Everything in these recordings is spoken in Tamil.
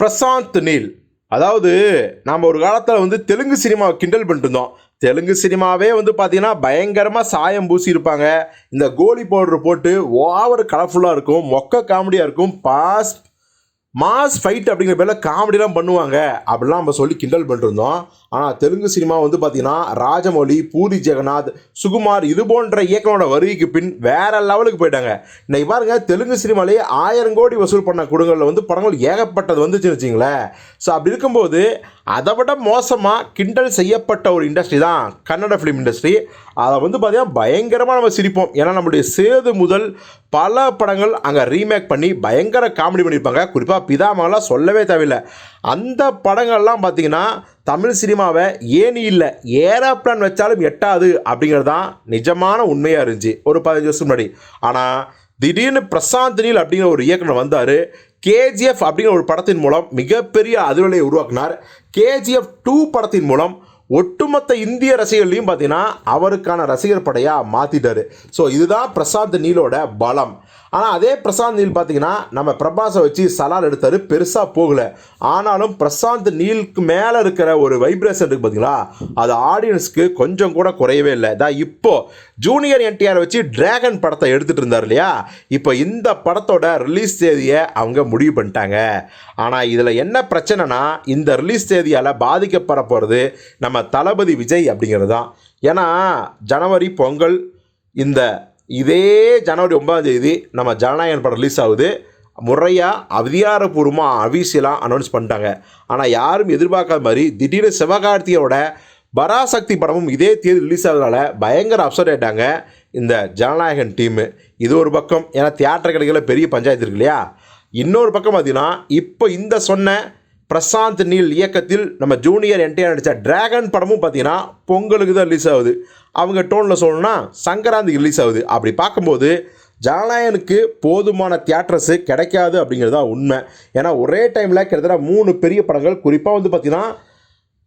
பிரசாந்த் நீல். அதாவது நாம் ஒரு காலத்தில் வந்து தெலுங்கு சினிமாவை கிண்டல் பண்ணிட்டு இருந்தோம். தெலுங்கு சினிமாவே வந்து பார்த்தீங்கன்னா பயங்கரமாக சாயம் பூசி இருப்பாங்க இந்த கோலி பவுடர் போட்டு ஓவர் கலர்ஃபுல்லாக இருக்கும் மொக்க காமெடியாக இருக்கும் பாஸ் மாஸ் ஃபைட் அப்படிங்கிற பேரில் காமெடிலாம் பண்ணுவாங்க. அப்படிலாம் நம்ம சொல்லி கிண்டல் பண்ணிருந்தோம் ஆனால் தெலுங்கு சினிமா வந்து பார்த்தீங்கன்னா ராஜமௌழி பூரி ஜெகநாத் சுகுமார் இது போன்ற இயக்கங்களோட வருகைக்கு பின் வேற லெவலுக்கு போயிட்டாங்க. இன்னைக்கு பாருங்க தெலுங்கு சினிமாலேயே ஆயிரம் கோடி வசூல் பண்ண குடும்பங்களில் வந்து படங்கள் ஏகப்பட்டது வந்துச்சுன்னு வச்சிங்களேன் ஸோ அப்படி இருக்கும்போது அதை விட மோசமாக கிண்டல் செய்யப்பட்ட ஒரு இண்டஸ்ட்ரி தான் கன்னட ஃபிலிம் இண்டஸ்ட்ரி அதை வந்து பார்த்தீங்கன்னா பயங்கரமாக நம்ம சிரிப்போம். ஏன்னா நம்முடைய சேது முதல் பல படங்கள் அங்கே ரீமேக் பண்ணி பயங்கர காமெடி பண்ணியிருப்பாங்க. குறிப்பாக பிதாமகலாம் சொல்லவே தேவையில்லை. அந்த படங்கள்லாம் பார்த்தீங்கன்னா தமிழ் சினிமாவை ஏன் இல்லை? ஏரோப்ளான் வச்சாலும் எட்டாது அப்படிங்கிறது தான் நிஜமான உண்மையாக இருந்துச்சு. ஒரு பதினஞ்சு வருஷம் முன்னாடி. ஆனால் திடீர்னு பிரசாந்த் நீல் அப்படிங்கிற ஒரு இயக்குனர் வந்தார். கேஜிஎஃப் அப்படிங்கிற ஒரு படத்தின் மூலம் மிகப்பெரிய அதிர்வலையை உருவாக்கினார். கேஜிஎஃப் டூ படத்தின் மூலம் ஒட்டுமொத்த இந்திய ரசிகர்களையும் பார்த்தீங்கன்னா அவருக்கான ரசிகர் படையாக மாற்றிட்டாரு ஸோ இதுதான் பிரசாந்த் நீலோட பலம். ஆனால் அதே பிரசாந்த் நீல் பார்த்தீங்கன்னா நம்ம பிரபாஸை வச்சு சலால் எடுத்தார் பெருசாக போகலை. ஆனாலும் பிரசாந்த் நீலுக்கு மேலே இருக்கிற ஒரு வைப்ரேஷன் இருக்குது பார்த்தீங்களா அது ஆடியன்ஸ்க்கு கொஞ்சம் கூட குறையவே இல்லை. தான் இப்போது ஜூனியர் என்டிஆர் வச்சு டிராகன் படத்தை எடுத்துகிட்டு இருந்தார் இல்லையா? இப்போ இந்த படத்தோட ரிலீஸ் தேதியை அவங்க முடிவு பண்ணிட்டாங்க. ஆனால் இதில் என்ன பிரச்சனைனா இந்த ரிலீஸ் தேதியால் பாதிக்கப்பட போகிறது நம்ம தளபதி விஜய் அப்படிங்கிறது தான் ஏன்னா ஜனவரி பொங்கல் இந்த இதே ஜனவரி ஒன்பதாம் தேதி நம்ம ஜனநாயகன் படம் ரிலீஸ் ஆகுது. முறையாக அதிகாரப்பூர்வமாக அபிஷியலாக அனௌன்ஸ் பண்ணிட்டாங்க. ஆனால் யாரும் எதிர்பார்க்காத மாதிரி திடீர்னு சிவகார்த்தியோட பராசக்தி படமும் இதே தேதி ரிலீஸ் ஆகிறதுனால பயங்கர அப்செட் ஆயிட்டாங்க இந்த ஜனநாயகன் டீமு இது ஒரு பக்கம் ஏன்னா தியேட்டர் கடைகளில் பெரிய பஞ்சாயத்து இருக்கு இல்லையா? இன்னொரு பக்கம் பார்த்தீங்கன்னா இப்போ இந்த சொன்ன பிரசாந்த் நீல் இயக்கத்தில் நம்ம ஜூனியர் என்டிஆர் நடித்த டிராகன் படமும் பார்த்தீங்கன்னா பொங்கலுக்கு தான் ரிலீஸ் ஆகுது. அவங்க டோனில் சொல்லணும்னா சங்கராந்திக்கு ரிலீஸ் ஆகுது. அப்படி பார்க்கும்போது ஜனநாயகனுக்கு போதுமான தியேட்டர்ஸு கிடைக்காது அப்படிங்கிறது தான் உண்மை. ஏன்னா ஒரே டைமில் கிட்டத்தட்ட மூணு பெரிய படங்கள் குறிப்பாக வந்து பார்த்திங்கன்னா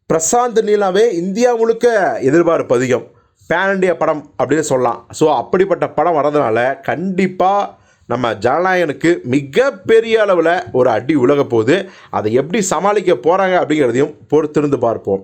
பிரசாந்த் நீலாவே இந்தியா முழுக்க எதிர்பார்ப்பு அதிகம். பேன் இண்டியா படம் அப்படின்னு சொல்லலாம். ஸோ அப்படிப்பட்ட படம் வரதுனால கண்டிப்பாக நம்ம ஜனநாயகனுக்கு மிகப்பெரிய அளவில் ஒரு அடி உலக போகுது. அதை எப்படி சமாளிக்க போகிறாங்க அப்படிங்கிறதையும் பொறுத்திருந்து பார்ப்போம்.